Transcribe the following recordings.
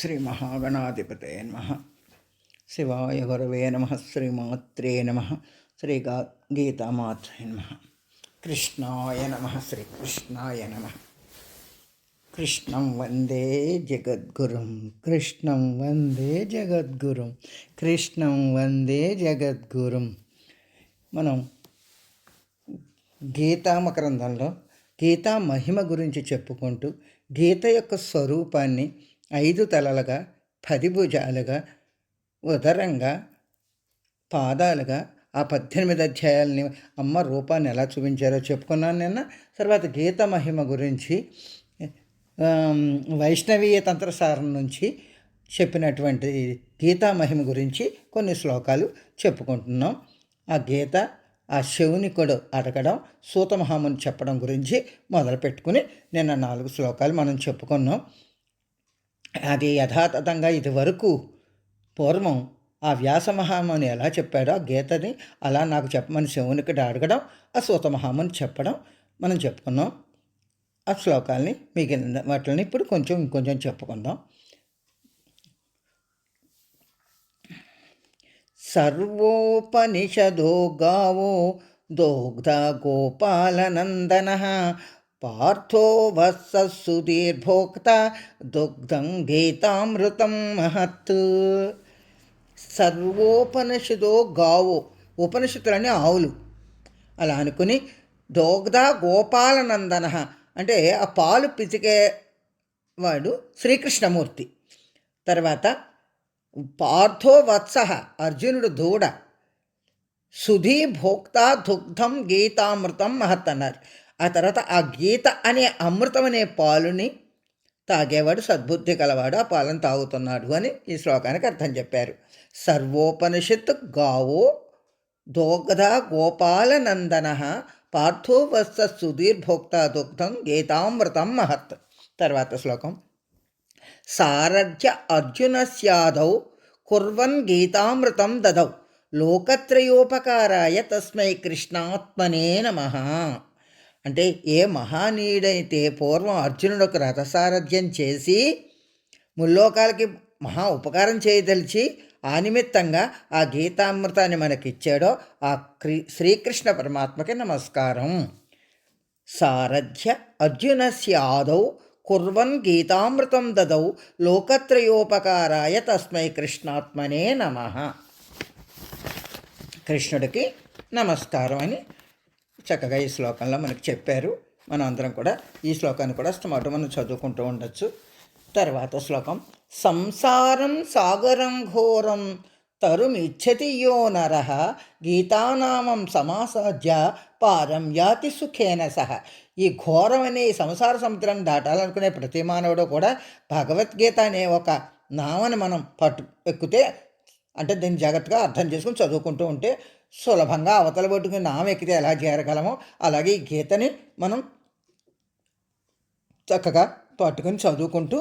శ్రీ మహాగణాధిపతే నమ శివాయ గురవే నమ శ్రీమాత్రే నమ శ్రీ గా గీతామాత్రే నమ కృష్ణాయ నమ శ్రీకృష్ణాయ నమ కృష్ణం వందే జగద్గురుం కృష్ణం వందే జగద్గురుం కృష్ణం వందే జగద్గురుం మనం గీతామ గ్రంథంలో గీతా మహిమ గురించి చెప్పుకుంటూ గీత యొక్క స్వరూపాన్ని ఐదు తలలుగా పది భుజాలుగా ఉదరంగా పాదాలుగా ఆ పద్దెనిమిది అధ్యాయాలని అమ్మ రూపాన్ని ఎలా చూపించారో చెప్పుకున్నాను నిన్న. తర్వాత గీత మహిమ గురించి వైష్ణవీయ తంత్రసారం నుంచి చెప్పినటువంటి గీతా మహిమ గురించి కొన్ని శ్లోకాలు చెప్పుకుంటున్నాం. ఆ గీత ఆ శౌనికుడు అడగడం సూతమహాముని చెప్పడం గురించి మొదలు పెట్టుకుని నిన్న నాలుగు శ్లోకాలు మనం చెప్పుకున్నాం. అది యథాతథంగా ఇదివరకు పూర్వం ఆ వ్యాస మహామని ఎలా చెప్పాడో ఆ గీతని అలా నాకు చెప్పమని శివునికి అడగడం ఆ సూతమహాముని చెప్పడం మనం చెప్పుకున్నాం. ఆ శ్లోకాల్ని మిగిలిన వాటిని ఇప్పుడు కొంచెం ఇంకొంచెం చెప్పుకుందాం. సర్వోపనిషదో గావో దోగ్ధ గోపాలనందన పార్థో వత్ససుదీర్భోక్త దుగ్ధం గీతామృతం మహత్ సర్వోపనిషదో గావో ఉపనిషత్తులని ఆవులు. అలా అనుకుని దోగ్ధ గోపాలనందన అంటే ఆ పాలు పితికేవాడు శ్రీకృష్ణమూర్తి. తర్వాత పార్థో వత్స అర్జునుడు దూడ. సుధీ భోక్త దుగ్ధం గీతామృతం మహత్ అన్నారు. ఆ తర్వాత ఆ గీత అనే అమృతం అనే పాలుని తాగేవాడు సద్బుద్ధి కలవాడు ఆ పాలను తాగుతున్నాడు అని ఈ శ్లోకానికి అర్థం చెప్పారు. సర్వోపనిషత్ గావో దోగ్ధ గోపాలనందన పార్థోవస్త సుధీర్భోక్త దుగ్ధం గీతామృతం మహత్. తర్వాత శ్లోకం. సారథ్య అర్జునస్యాదౌ కుర్వన్ గీతామృతం దదౌ లోకత్రయోపకారాయ తస్మై కృష్ణాత్మనే నమ. అంటే ఏ మహానీయుడైతే పూర్వం అర్జునుడు రథసారథ్యం చేసి ముల్లోకాలకి మహా ఉపకారం చేయదలిచి ఆ నిమిత్తంగా ఆ గీతామృతాన్ని మనకిచ్చాడో ఆ క్రీ శ్రీకృష్ణ పరమాత్మకి నమస్కారం. సారథ్య అర్జునస్య ఆదౌ కుర్వన్ గీతామృతం దదౌ లోకత్రయోపకారాయ తస్మై కృష్ణాత్మనే నమ. కృష్ణుడికి నమస్కారం అని చక్కగా ఈ శ్లోకంలో మనకు చెప్పారు. మనం అందరం కూడా ఈ శ్లోకాన్ని కూడా అస్తమాటు మనం చదువుకుంటూ ఉండొచ్చు. తర్వాత శ్లోకం సంసారం సాగరం ఘోరం తరుమిచ్చతి యో నర గీతానామం సమాసాధ్య పారం యాతి సుఖేన సహ. ఈ ఘోరమనే ఈ సంసార సముద్రం దాటాలనుకునే ప్రతి మానవుడు కూడా భగవద్గీత అనే ఒక నామని మనం పట్టు ఎక్కితే అంటే దీన్ని జాగ్రత్తగా అర్థం చేసుకుని చదువుకుంటూ ఉంటే సులభంగా అవతల పట్టుకుని నామ ఎక్కితే ఎలా చేరగలమో అలాగే ఈ గీతని మనం చక్కగా పట్టుకుని చదువుకుంటూ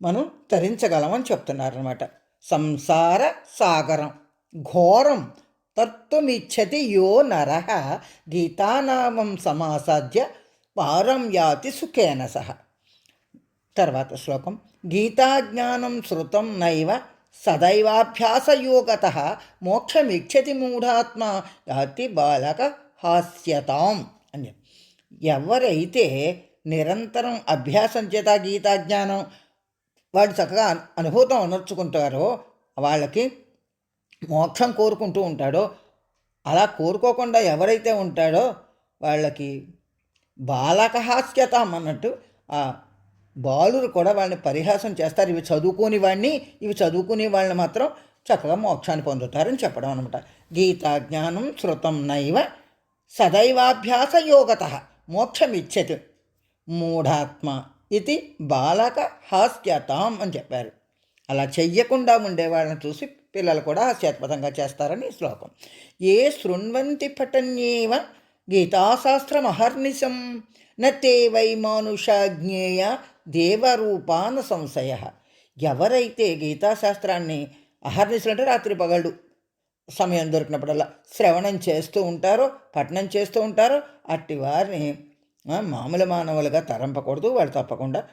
మనం తరించగలమని చెప్తున్నారనమాట సంసార సాగరం ఘోరం తత్వమిచ్చతి యో నర గీతానామం సమాసాధ్య పారం యాతి సుఖేన సహ. తర్వాత శ్లోకం గీతాజ్ఞానం శృతం నైవ సదైవాభ్యాసయోగత మోక్షమిచ్చతి మూఢాత్మ అతి బాలక హాస్యతాం అని. ఎవరైతే నిరంతరం అభ్యాసం చేత గీతాజ్ఞానం వాడు చక్కగా అనుభూతం అనర్చుకుంటారో వాళ్ళకి మోక్షం కోరుకుంటూ ఉంటాడో అలా కోరుకోకుండా ఎవరైతే ఉంటాడో వాళ్ళకి బాలకహాస్యతం అన్నట్టు ఆ బాలురు కూడా వాళ్ళని పరిహాసం చేస్తారు. ఇవి చదువుకోని వాడిని ఇవి చదువుకునే వాళ్ళని మాత్రం చక్కగా మోక్షాన్ని పొందుతారని చెప్పడం అనమాట గీతా జ్ఞానం శృతం నైవ సదైవాభ్యాస యోగత మోక్షమిచ్చతి మూఢాత్మ ఇది బాలక హాస్యతాం అని చెప్పారు. అలా చెయ్యకుండా ఉండే వాళ్ళని చూసి పిల్లలు కూడా హాస్యాత్మకంగా చేస్తారని శ్లోకం. ఏ శృణ్వంతి పఠన్యేవ గీతాశాస్త్రమహర్నిశం నతే వై మానుషాజ్ఞేయ దేవరూపాన సంశయ. ఎవరైతే గీతాశాస్త్రాన్ని అహర్నిశలు అంటే రాత్రి పగళ్ళు సమయం దొరికినప్పుడల్లా శ్రవణం చేస్తూ ఉంటారో పఠనం చేస్తూ ఉంటారో అట్టి వారిని మామూలు మానవులుగా తరంపకూడదు వాళ్ళు తప్పకుండా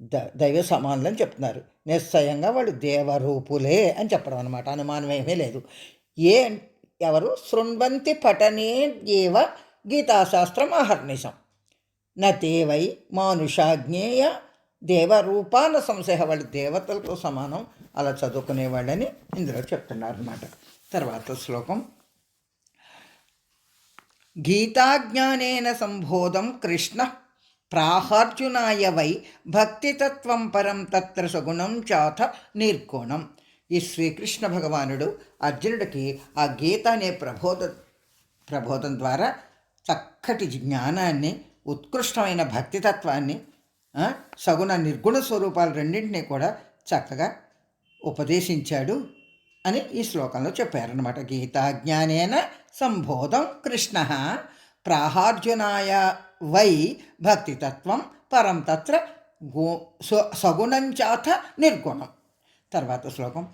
ద దైవ సమానులని చెప్తున్నారు. నిశ్చయంగా వాళ్ళు దేవరూపులే అని చెప్పడం అనమాట అనుమానం ఏమీ లేదు. ఏ ఎవరు? శృణ్వంతి పఠనే ఏవ గీతాశాస్త్రం అహర్నిశం నతేవై మానుషాజ్ఞేయ దేవరూపాల సంశయ వాళ్ళు దేవతలతో సమానం. అలా చదువుకునేవాళ్ళని ఇందులో చెప్తున్నారు అన్నమాట తర్వాత శ్లోకం. గీతాజ్ఞానేన సంబోధం కృష్ణ ప్రాహార్జునాయ వై భక్తితత్వం పరం తత్ర సగుణం చాథ నిర్గుణం. ఈ శ్రీకృష్ణ భగవానుడు అర్జునుడికి ఆ గీత అనే ప్రబోధ ప్రబోధం ద్వారా చక్కటి జ్ఞానాన్ని ఉత్కృష్టమైన భక్తితత్వాన్ని సగుణ నిర్గుణ స్వరూపాలు రెండింటినీ కూడా చక్కగా ఉపదేశించాడు అని ఈ శ్లోకంలో చెప్పారనమాట గీతాజ్ఞానేన సంబోధం కృష్ణ ప్రాహార్జునాయ వై భక్తితత్వం పరం తత్ర గో సగుణం చాథ నిర్గుణం. తర్వాత శ్లోకం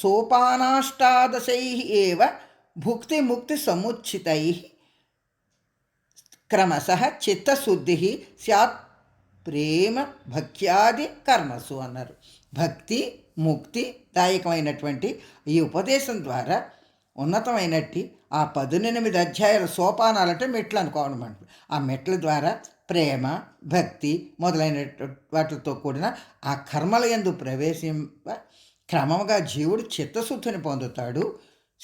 సోపానాష్టాదశై ఏవ భుక్తి సముచితై క్రమశ చిత్తశుద్ధి స్యాత్ ప్రేమ భక్త్యాది కర్మసు అన్నారు. భక్తి ముక్తి దాయకమైనటువంటి ఈ ఉపదేశం ద్వారా ఉన్నతమైనట్టి ఆ పదునెనిమిది అధ్యాయాల సోపానాలంటే మెట్లు అనుకోవడం ఆ మెట్ల ద్వారా ప్రేమ భక్తి మొదలైన వాటితో కూడిన ఆ కర్మల ఎందు ప్రవేశింప క్రమంగా జీవుడు చిత్తశుద్ధిని పొందుతాడు.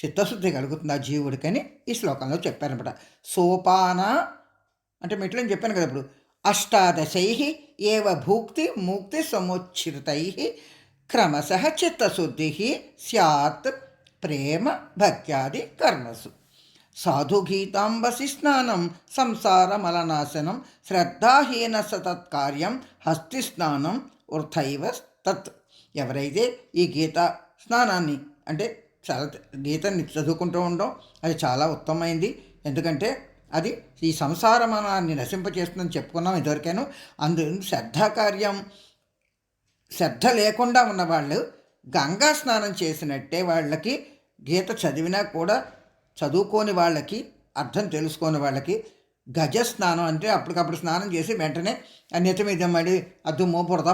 చిత్తశుద్ధి కలుగుతుంది ఆ జీవుడికని ఈ శ్లోకంలో చెప్పారనమాట సోపాన అంటే మెట్లని చెప్పాను కదా ఇప్పుడు. అష్టాదశై ఏవ భూక్తి ముక్తి సముచ్చితై క్రమశ చిత్తశుద్ధి స్యాత్ ప్రేమ భక్త్యాది కర్మసు. సాధుగీతాంబసి స్నానం సంసారమలనాశనం శ్రద్ధాహీన సతత్కార్యం హస్తి స్నానం వృథైవ తత్. ఎవరైతే ఈ గీత స్నానాన్ని అంటే చాలా గీతని చదువుకుంటూ ఉండడం అది చాలా ఉత్తమమైంది. ఎందుకంటే అది ఈ సంసారమనాన్ని నశింపచేస్తుందని చెప్పుకున్నాం ఇదివరకేను. అందు శ్రద్ధాకార్యం శ్రద్ధ లేకుండా ఉన్నవాళ్ళు గంగా స్నానం చేసినట్టే వాళ్ళకి గీత చదివినా కూడా చదువుకోని వాళ్ళకి అర్థం తెలుసుకోని వాళ్ళకి గజ స్నానం అంటే అప్పటికప్పుడు స్నానం చేసి వెంటనే ఆ నెత్తి మీద మడి ఆ దుమ్ము బురద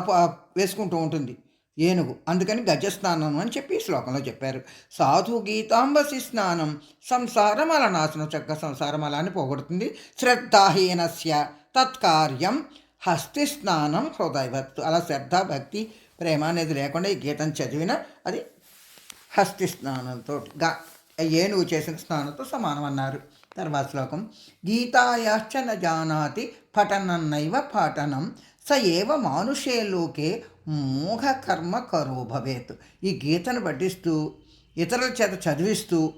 వేసుకుంటూ ఉంటుంది. ఏనుగు. అందుకని గజస్నానం అని చెప్పి శ్లోకంలో చెప్పారు. సాధు గీతాంబసి స్నానం సంసారం అలా నాశనం చక్క సంసారం అలా అని పోగొడుతుంది. శ్రద్ధాహీనస్య తత్కార్యం హస్తి స్నానం హృదయవత్తు. అలా శ్రద్ధ భక్తి ప్రేమ అనేది లేకుండా ఈ గీతం చదివిన అది హస్తి స్నానంతో గా ఏనుగు చేసిన స్నానంతో సమానం అన్నారు. తర్వాత శ్లోకం. గీతాయాశ్చన జానాతి పఠనన్నైవ పాఠనం స ఏవ మానుషే లోకే మోహ కరో భవేత్. ఈ గీతను పఠిస్తూ ఇతరుల చేత చదివిస్తూ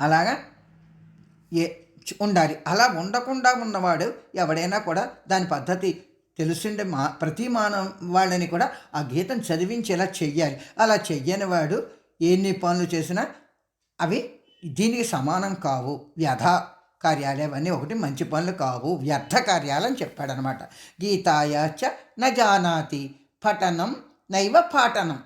అలాగా ఏ ఉండాలి. అలా ఉండకుండా ఉన్నవాడు ఎవడైనా కూడా దాని పద్ధతి తెలుసుండే మా ప్రతి మానవ వాళ్ళని కూడా ఆ గీతను చదివించేలా చెయ్యాలి. అలా చెయ్యని వాడు ఎన్ని పనులు చేసినా అవి దీనికి సమానం కావు. వ్యధ కార్యాలయం అన్నీ ఒకటి మంచి పనులు కావు వ్యర్థ కార్యాలని చెప్పాడనమాట. గీతాయాచ న జానాతి పఠనం నైవ పాఠనం.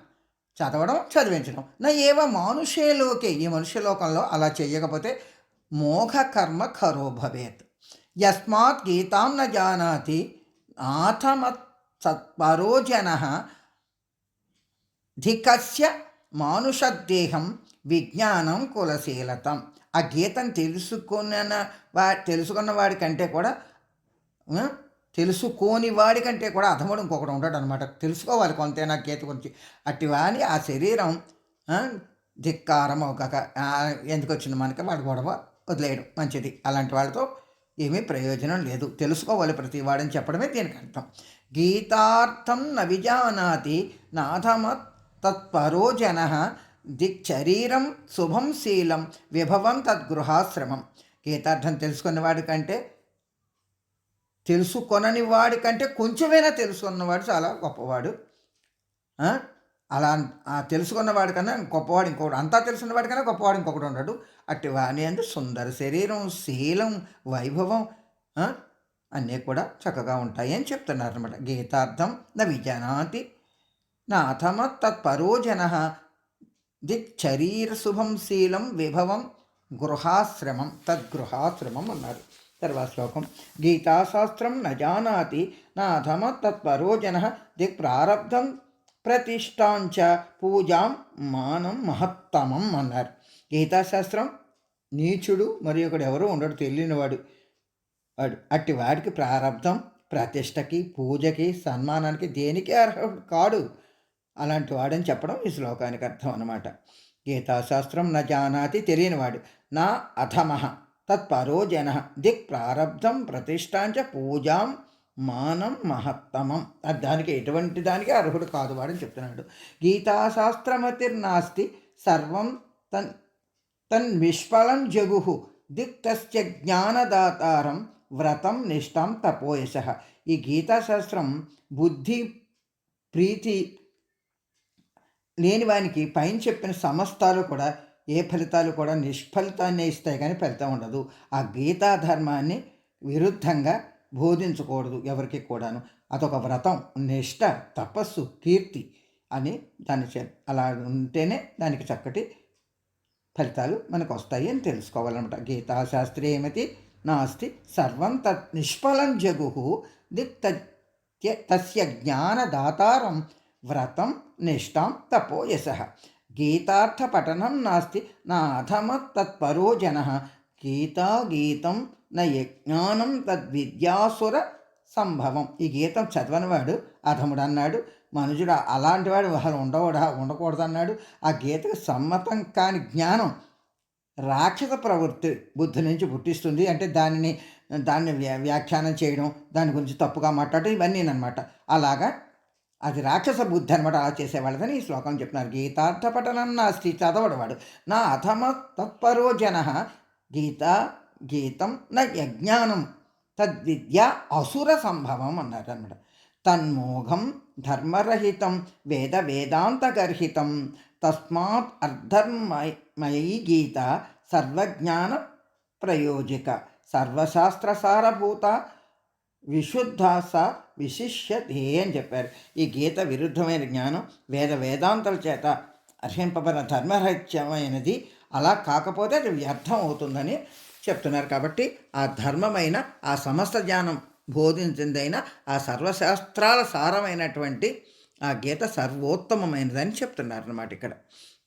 చదవడం చదివించడం. నా ఏవ మానుషేలోకే ఈ మనుష్యలోకంలో అలా చేయకపోతే మోఘ కర్మ ఖరో భవేత్. యస్మాత్ గీతాం న జానాతి ఆథమత్ సత్పరో జన. ధికస్య మానుషదేహం విజ్ఞానం కులశీలతం. ఆ గీతం తెలుసుకున్న వా తెలుసుకున్న వాడి కంటే కూడా తెలుసుకోని వాడికంటే కూడా అధముడు ఇంకొకటి ఉంటాడు అనమాట తెలుసుకోవాలి కొంతైనా గీత గురించి. అట్టి వాని ఆ శరీరం ధిక్కారం ఒక ఎందుకు వచ్చింది మనకి? వాడి గొడవ వదిలేయడం మంచిది. అలాంటి వాళ్ళతో ఏమీ ప్రయోజనం లేదు. తెలుసుకోవాలి ప్రతి వాడని చెప్పడమే దీనికి అర్థం. గీతార్థం నవిజానాతి నాథమ తత్పరో జన దిక్చరీరం శుభం శీలం విభవం తద్గృహాశ్రమం. గీతార్థం తెలుసుకున్నవాడి కంటే తెలుసుకొనని వాడి కంటే కొంచెమైనా తెలుసుకున్నవాడు చాలా గొప్పవాడు. అలా తెలుసుకున్నవాడికన్నా తెలుసుకున్న గొప్పవాడు ఇంకొకడు అంతా తెలుసున్న వాడికన్నా గొప్పవాడు ఇంకొకడు ఉండడు. అట్టి వాణి అందు సుందర శరీరం శీలం వైభవం అన్నీ కూడా చక్కగా ఉంటాయి అని చెప్తున్నారు అనమాట గీతార్థం న విజనాతి నాథమ తత్పరో జన దిక్ శరీర శుభం శీలం విభవం గృహాశ్రమం తద్గృహాశ్రమం అన్నారు. తర్వాత శ్లోకం. గీతాశాస్త్రం న జానాతి నాథమ తత్పరోజన దిక్ ప్రారబ్ధం ప్రతిష్టాంచ పూజాం మానం మహత్తమం అన్నారు. గీతాశాస్త్రం నీచుడు మరి ఒకడు ఎవరు ఉండడు తెలియనివాడు. వాడు అట్టి వాడికి ప్రారంధం ప్రతిష్టకి పూజకి సన్మానానికి దేనికి అర్హుడు? కాడు. అలాంటి వాడని చెప్పడం ఈ శ్లోకానికి అర్థం అన్నమాట. గీతాశాస్త్రం న జానాతి తెలియనివాడు. నా అధమః తత్పరో జన దిక్ ప్రారబ్ధం ప్రతిష్టాంచ పూజాం మానం మహత్తమం. అది దానికి ఎటువంటి దానికి అర్హుడు కాదు వాడని చెప్తున్నాడు. గీతాశాస్త్రమతిర్నాస్తి సర్వం తన్ తన్విష్ఫలం జగు దిక్తస్య జ్ఞానదాతారం వ్రతం నిష్టం తపోయశ. ఈ గీతాశాస్త్రం బుద్ధి ప్రీతి లేని వానికి పైన చెప్పిన సమస్తాలు కూడా ఏ ఫలితాలు కూడా నిష్ఫలితాన్ని ఇస్తాయి కానీ ఫలితం ఉండదు. ఆ గీతా ధర్మాన్ని విరుద్ధంగా బోధించకూడదు ఎవరికి కూడాను. అదొక వ్రతం నిష్ట తపస్సు కీర్తి అని దాన్ని అలా ఉంటేనే దానికి చక్కటి ఫలితాలు మనకు వస్తాయి అని తెలుసుకోవాలన్నమాట. గీతాశాస్త్రే ఏమిటి నాస్తి సర్వం తత్ నిష్ఫలం జగు దిక్ తస్య జ్ఞానదాతారం వ్రతం నిష్టాం తపోయస గీతార్థ గీతార్థపఠనం నాస్తి నా జన గీతా గీతం న యజ్ఞానం తద్విద్యాసుర సంభవం ఈ గీతం చదవనివాడు అధముడు అన్నాడు మనుజుడు అలాంటి వాడు అసలు ఉండకూడదా ఉండకూడదు అన్నాడు. ఆ గీతకు సమ్మతం కాని జ్ఞానం రాక్షస ప్రవృత్తి బుద్ధి నుంచి పుట్టిస్తుంది. అంటే దానిని దాన్ని వ్యా- వ్యాఖ్యానం చేయడం దాని గురించి తప్పుగా మాట్లాడటం ఇవన్నీ అనమాట అలాగా అది రాక్షస బుద్ధి అనమాట అలా చేసేవాళ్ళదని ఈ శ్లోకం చెప్తున్నారు. గీతార్థ పఠనం నాస్తి చదవడవాడు. నా అథమ తత్పరో జన గీత గీతం నా యజ్ఞానం తద్విద్య అసుర సంభవం అన్నారు అనమాట తన్మోఘం ధర్మరహితం వేద వేదాంతగర్హితం తస్మాత్ అర్ధర్మయీ గీత సర్వజ్ఞాన ప్రయోజిక సర్వశాస్త్రసారభూత విశుద్ధాస విశిష్యతే అని చెప్పారు. ఈ గీత విరుద్ధమైన జ్ఞానం వేద వేదాంతల చేత అర్హింపబడిన ధర్మరహిత్యమైనది అలా కాకపోతే అది వ్యర్థం అవుతుందని చెప్తున్నారు. కాబట్టి ఆ ధర్మమైన ఆ సమస్త జ్ఞానం బోధించిందైన ఆ సర్వశాస్త్రాల సారమైనటువంటి ఆ గీత సర్వోత్తమమైనదని చెప్తున్నారు అన్నమాట ఇక్కడ.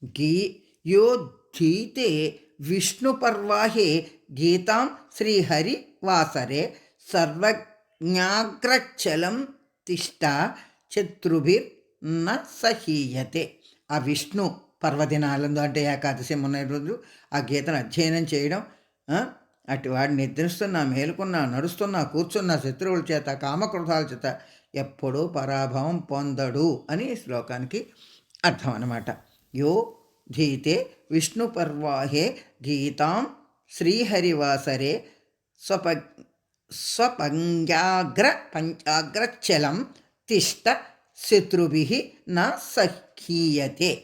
గీ యో ధీతే విష్ణుపర్వాహే గీతాం శ్రీహరి వాసరే సర్వ జ్ఞాగ్రచలం తిష్ట చతుర్భిర్న సహీయతే ఆ విష్ణు పర్వదినాలందు అంటే ఏకాదశి మొన్న రోజు ఆ గీతను అధ్యయనం చేయడం అటు వాడు నిద్రిస్తున్నా మేలుకున్నా నడుస్తున్నా కూర్చున్నా శత్రువుల చేత కామక్రోధాల చేత ఎప్పుడూ పరాభవం పొందడు అని శ్లోకానికి అర్థం అనమాట యో ధీతే విష్ణు పర్వాహే గీతాం శ్రీహరివాసరే స్వప స్వపంజాగ్ర పంచాగ్రచలం తిష్ట శత్రుభి న సఖీయతే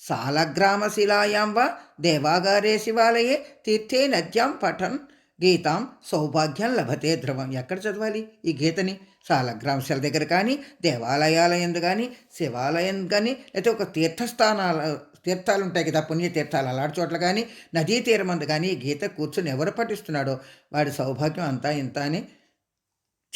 సాలగ్రామశిలాయాం వా దేవాగారే శివాలయే తీర్థే నద్యాం పఠన్ గీతాం సౌభాగ్యం లభతే ధ్రువం. ఎక్కడ చదవాలి ఈ గీతని? సాలగ్రామశిల దగ్గర కానీ దేవాలయాల ఎందు కానీ శివాలయం కానీ లేకపోతే ఒక తీర్థస్థానాల తీర్థాలు ఉంటాయి కదా పుణ్యతీర్థాలు. అలాంటి చోట్ల కానీ నదీ తీరమందు కానీ గీత కూర్చొని ఎవరు పఠిస్తున్నాడో వాడి సౌభాగ్యం అంతా ఇంత అని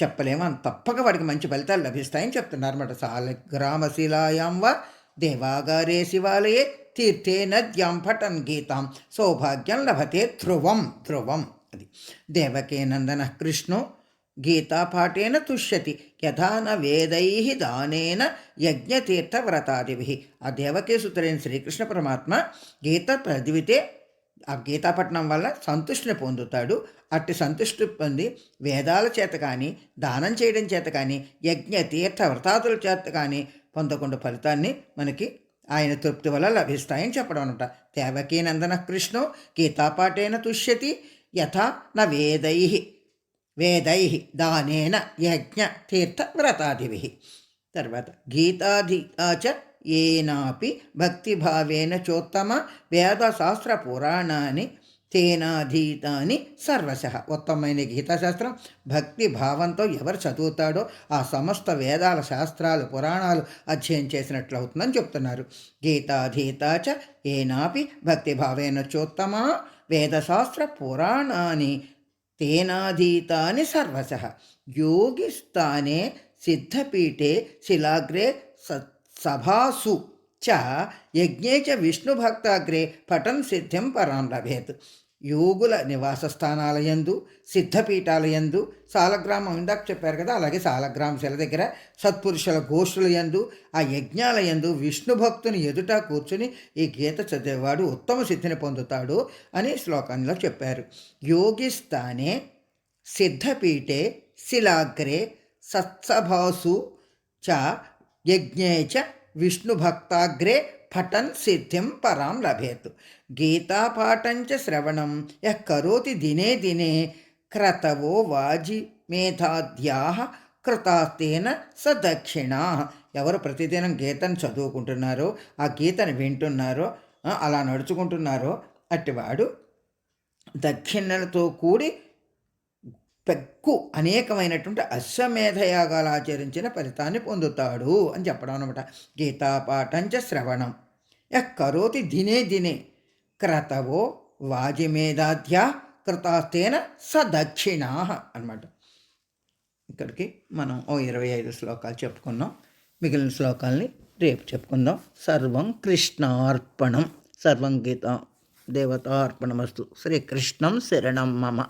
చెప్పలేము. అంత తప్పక వాడికి మంచి ఫలితాలు లభిస్తాయని చెప్తున్నారు అన్నమాట. సాలగ్రామశిలాయాం వా దేవాగారే శివాలయే తీర్థే నద్యాం పఠన్ గీతాం సౌభాగ్యం లభతే ధ్రువం ధ్రువం అది. దేవకే నందన కృష్ణో గీతాపాఠేన తుష్యతి యథా న వేదై దానేన యజ్ఞతీర్థవ్రతాదిభి. ఆ దేవకేసుతులైన శ్రీకృష్ణ పరమాత్మ గీత చదివితే ఆ గీతాపట్నం వల్ల సంతుష్టిని పొందుతాడు. అట్టి సంతుష్టి పొంది వేదాల చేత కానీ దానం చేయడం చేత కానీ యజ్ఞ తీర్థ వ్రతాదుల చేత కానీ పొందకుండా ఫలితాన్ని మనకి ఆయన తృప్తి వల్ల లభిస్తాయని చెప్పడం అనమాట దేవకీ నందన కృష్ణో గీతాపాఠేన తుష్యతి యథా న వేదై వేదై దానేన యజ్ఞ తీర్థవ్రతాదిభి తర్వాత గీతాధితా చ ఏనాపి భక్తిభావేన చోత్తమ వేదశాస్త్ర పురాణాన్ని తేనాధీతాని సర్వశ ఉత్తమమైన గీతాశాస్త్రం భక్తి భావంతో ఎవరు చదువుతాడో ఆ సమస్త వేదాల శాస్త్రాలు పురాణాలు అధ్యయనం చేసినట్లు అవుతుందని చెప్తున్నారు. గీతాధీత చ ఏనాపి భక్తిభావేన చోత్తమ వేదశాస్త్ర పురాణాన్ని తేనాధీతాని సర్వశ. యోగిస్థానే సిద్ధపీఠే శిలాగ్రే సభాసు. చ యజ్ఞే చ విష్ణుభక్తాగ్రే పఠన్ సిద్ధిం పరాం లభేత్. యోగుల నివాస స్థానాలయందు సిద్ధపీఠాలయందు సాలగ్రామం ఇందాక చెప్పారు కదా అలాగే సాలగ్రామ శిల దగ్గర సత్పురుషుల గోష్ఠుల యందు ఆ యజ్ఞాలయందు విష్ణు భక్తుని ఎదుట కూర్చుని ఈ గీత చదివేవాడు ఉత్తమ సిద్ధిని పొందుతాడు అని శ్లోకంలో చెప్పారు. యోగిస్థానే సిద్ధపీఠే శిలాగ్రే సత్సభాసు చ యజ్ఞే చ విష్ణుభక్తాగ్రే పఠన్ సిద్ధిం పరాం లభేత్. గీతాపాఠంచ శ్రవణం యః కరోతి దినే దినే క్రతవో వాజి మేధాద్యా కృతాస్తేన సదక్షిణ. ఎవరు ప్రతిదినం గీతను చదువుకుంటున్నారో ఆ గీతను వింటున్నారో అలా నడుచుకుంటున్నారో అట్టివాడు దక్షిణలతో కూడి పెక్కు అనేకమైనటువంటి అశ్వమేధ యాగాలు ఆచరించిన ఫలితాన్ని పొందుతాడు అని చెప్పడం అనమాట గీతాపాఠంచ శ్రవణం. యః కరోతి దినే దినే క్రతవో వాజిమేధాధ్య కృతాస్తేన స అనమాట ఇక్కడికి మనం ఓ ఇరవై ఐదు శ్లోకాలు చెప్పుకున్నాం. మిగిలిన శ్లోకాల్ని రేపు చెప్పుకుందాం. సర్వం కృష్ణార్పణం. సర్వం గీత దేవతార్పణమస్తు. శ్రీకృష్ణం శరణం మమ.